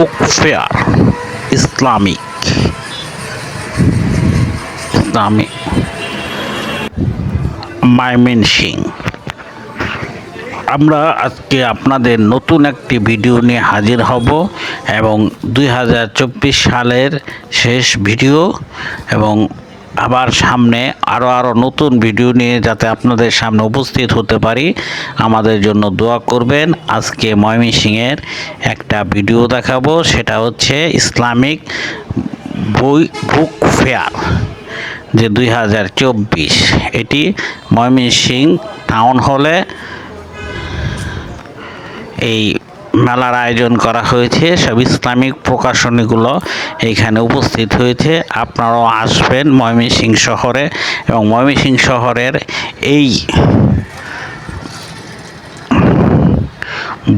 Book fair Islamic Islamic Mymensingh আমরা আজকে আপনাদের নতুন একটি ভিডিও নিয়ে হাজির হব এবং দুই হাজার চব্বিশ সালের শেষ ভিডিও এবং আবার সামনে আরও আরও নতুন ভিডিও নিয়ে যাতে আপনাদের সামনে উপস্থিত হতে পারি, আমাদের জন্য দোয়া করবেন। আজকে ময়মনসিংহের একটা ভিডিও দেখাবো, সেটা হচ্ছে ইসলামিক বই বুক ফেয়ার যে দুই হাজার চব্বিশ। এটি ময়মনসিং টাউন হলে এই মেলার আয়োজন করা হয়েছে। সব ইসলামিক প্রকাশনীগুলো এইখানে উপস্থিত হয়েছে। আপনারাও আসবেন ময়মনসিংহ শহরে এবং ময়মনসিংহ শহরের এই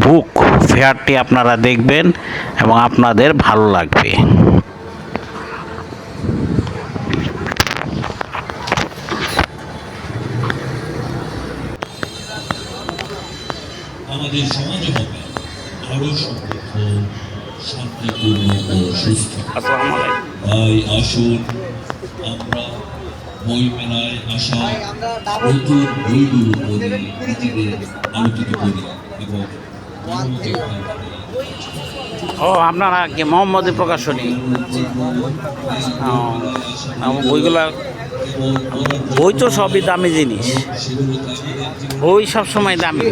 বুক ফেয়ারটি আপনারা দেখবেন এবং আপনাদের ভালো লাগবে। আমাদের সমাজ হবে। শান্তিপূর্ণ ও সুস্থ আসসালামু আলাইকুম। তাই আসুন আমরা বই মেলায় আসা নতুন বইগুলো পড়ি নিজেদের আলোকিত করি এবং ও আপনারা কি মোহাম্মদী প্রকাশনী? বইগুলা বই তো সবই দামি জিনিস। বই সবসময় দামি।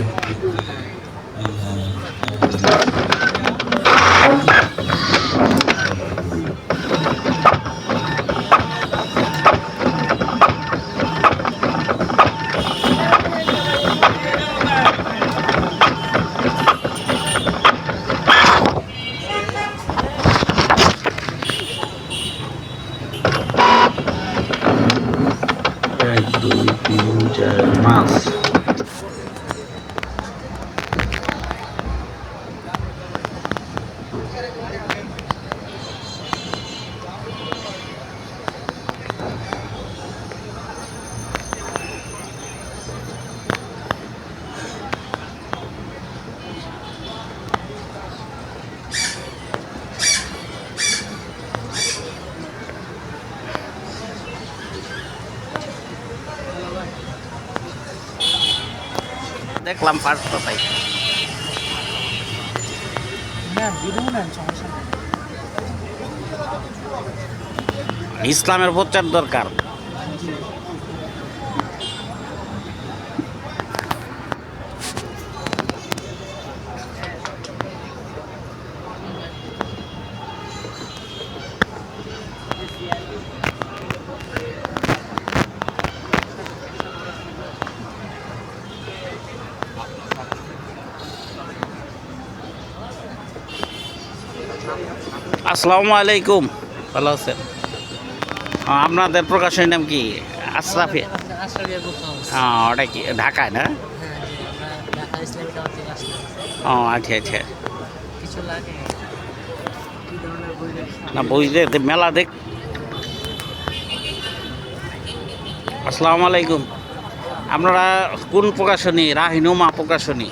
দুই তিন চার পাঁচ দেখলাম পাঁচটা তাই। ইসলামের প্রচার দরকার। আসসালামু আলাইকুম। ভালো আছেন? আপনাদের প্রকাশনীর নাম কি? আশরাফি আশরাফিয়া হ্যাঁ ওটা কি? ঢাকায় না? হ্যাঁ ও আচ্ছা আচ্ছা। না বুঝলে তো মেলা দেখ। আসসালামু আলাইকুম। আপনারা কোন প্রকাশনী? রাহিনুমা প্রকাশনী?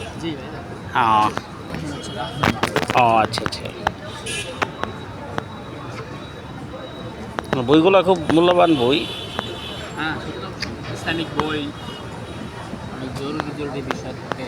ও আচ্ছা আচ্ছা। বইগুলো খুব মূল্যবান বই হ্যাঁ ইসলামিক বই অনেক জরুরি জরুরি বিষয় থাকে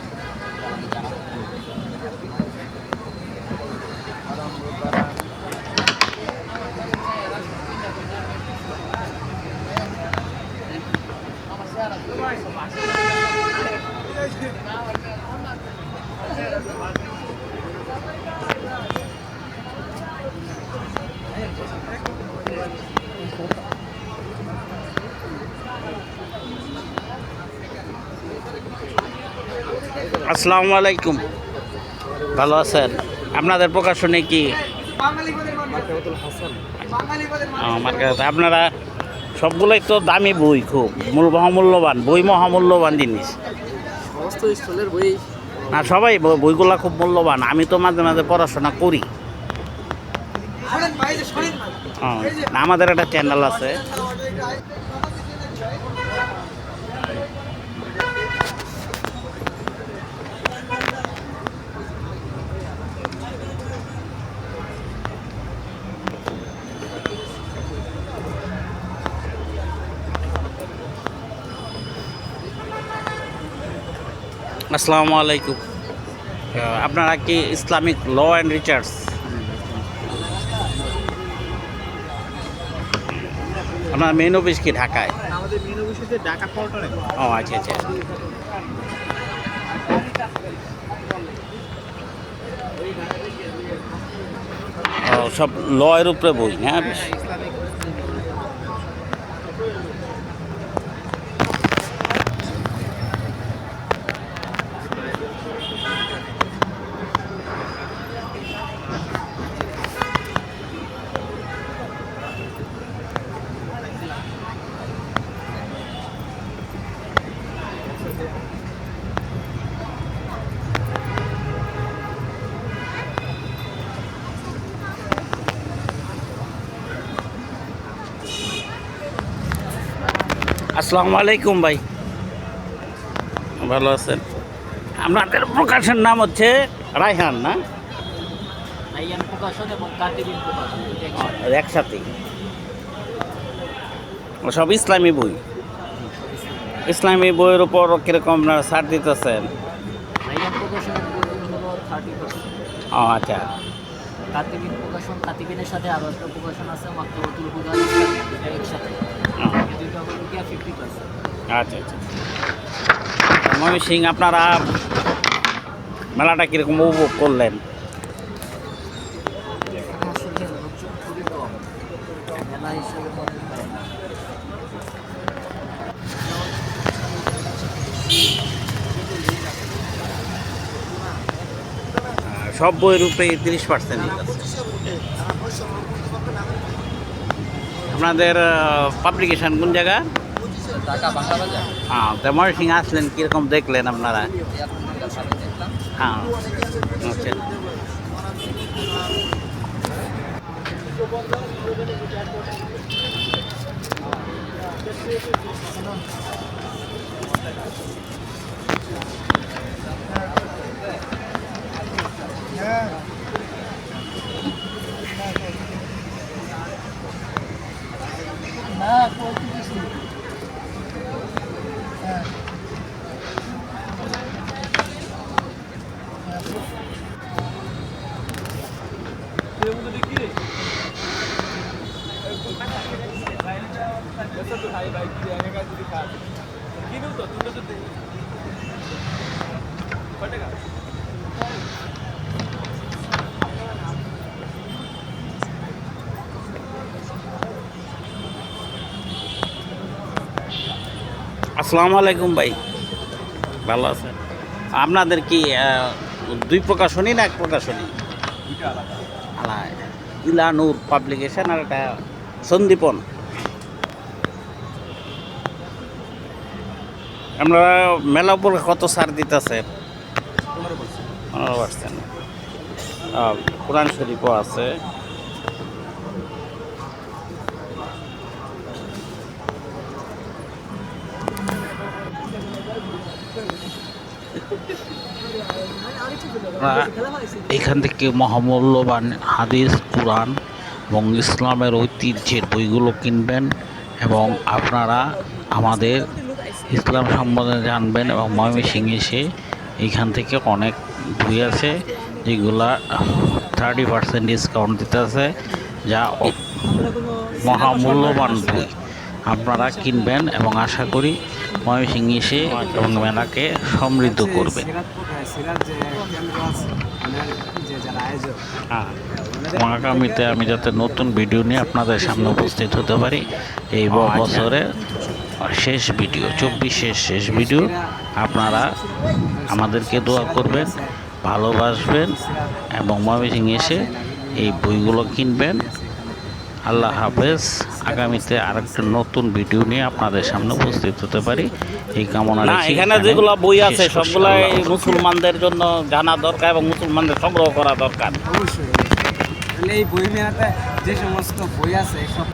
আসসালামু আলাইকুম। ভালো আছেন? আপনাদের প্রকাশনে কি? আপনারা সবগুলোই তো দামি বই খুব। মূল মহামূল্যবান বই মহামূল্যবান জিনিস। সমস্ত স্কুলের বই না সবাই বইগুলো খুব মূল্যবান। আমি তো মাঝে মাঝে পড়াশোনা করি। আমাদের একটা চ্যানেল আছে। আসসালামু আলাইকুম। আপনারা কি ইসলামিক ল অ্যান্ড রিচার্জ আপনার মেন অফিস কি ঢাকায়? আমাদের মেন অফিসে ঢাকা পল্টনে। ও আচ্ছা আচ্ছা। সব ল এর উপরে বই না আসসালামু আলাইকুম ভাই। ভালো আছেন? আপনাদের প্রকাশের নাম হচ্ছে রায়হান না? আইয়ান প্রকাশন এবং কাতিবিন প্রকাশন আর একসাথে। সব ইসলামী বই? ইসলামী বইয়ের উপর কীরকম আপনারা ছাড় দিতেছেন। ও আচ্ছা। কাতিবিন প্রকাশন কাতিবিনের সাথে আরও একটা প্রকাশন আছে মাক্তবতুল হুদা একসাথে। এই দুইটা হলো গিয়া ফিফটি পার্সেন্ট আচ্ছা। আচ্ছা আপনারা মেলাটা কীরকম উপভোগ করলেন? মেলা হিসেবে মনে হয় না। আহ, সব বইয়ের উপরে তিরিশ পার্সেন্ট আপনাদের পাবলিকেশন কোন জায়গা? হ্যাঁ তো ময়মনসিং আসলেন, কীরকম দেখলেন আপনারা? হ্যাঁ আচ্ছা। Ah, pô, tudo isso. É. Pergunta de que? Essa do Rai vai criar a casa de casa. Aqui não tô, tudo do tempo. Pode pegar. আসসালামু আলাইকুম ভাই। ভালো আছেন? আপনাদের কি দুই প্রকাশনী না এক প্রকাশনী? ইলানুর পাবলিকেশন আর একটা সন্দীপন আমরা মেলা উপর কত ছাড় দিতেছে? পনেরো কোরআন শরীফও আছে। এখান থেকে মহামূল্যবান হাদিস, কোরআন এবং ইসলামের ঐতিহ্যের বইগুলো কিনবেন এবং আপনারা আমাদের ইসলাম সম্বন্ধে জানবেন এবং ময়মনসিং এসে এইখান থেকে অনেক বই আছে যেগুলা থার্টি পার্সেন্ট ডিসকাউন্ট দিতেছে, যা মহামূল্যবান বই। আপনারা কিনবেন এবং আশা করি ময়মনসিং এসে এবং মেলাকে সমৃদ্ধ যারা আয়োজক হ্যাঁ। আগামীতে আমি যাতে নতুন ভিডিও নিয়ে আপনাদের সামনে উপস্থিত হতে পারি এই ব- বছরের শেষ ভিডিও চব্বিশের শেষ ভিডিও আপনারা আমাদেরকে দোয়া করবেন ভালোবাসবেন এবং ময়মনসিং এসে এই বইগুলো কিনবেন আল্লাহ হাফেজ। আগামীতে আরেকটা নতুন ভিডিও নিয়ে আপনাদের সামনে উপস্থিত হতে পারি। এই কামনা না এখানে যেগুলো বই আছে সবগুলাই মুসলমানদের জন্য জানা দরকার এবং মুসলমানদের সংগ্রহ করা দরকার। অবশ্যই। এই বই মেলাতে যে সমস্ত বই আছে সব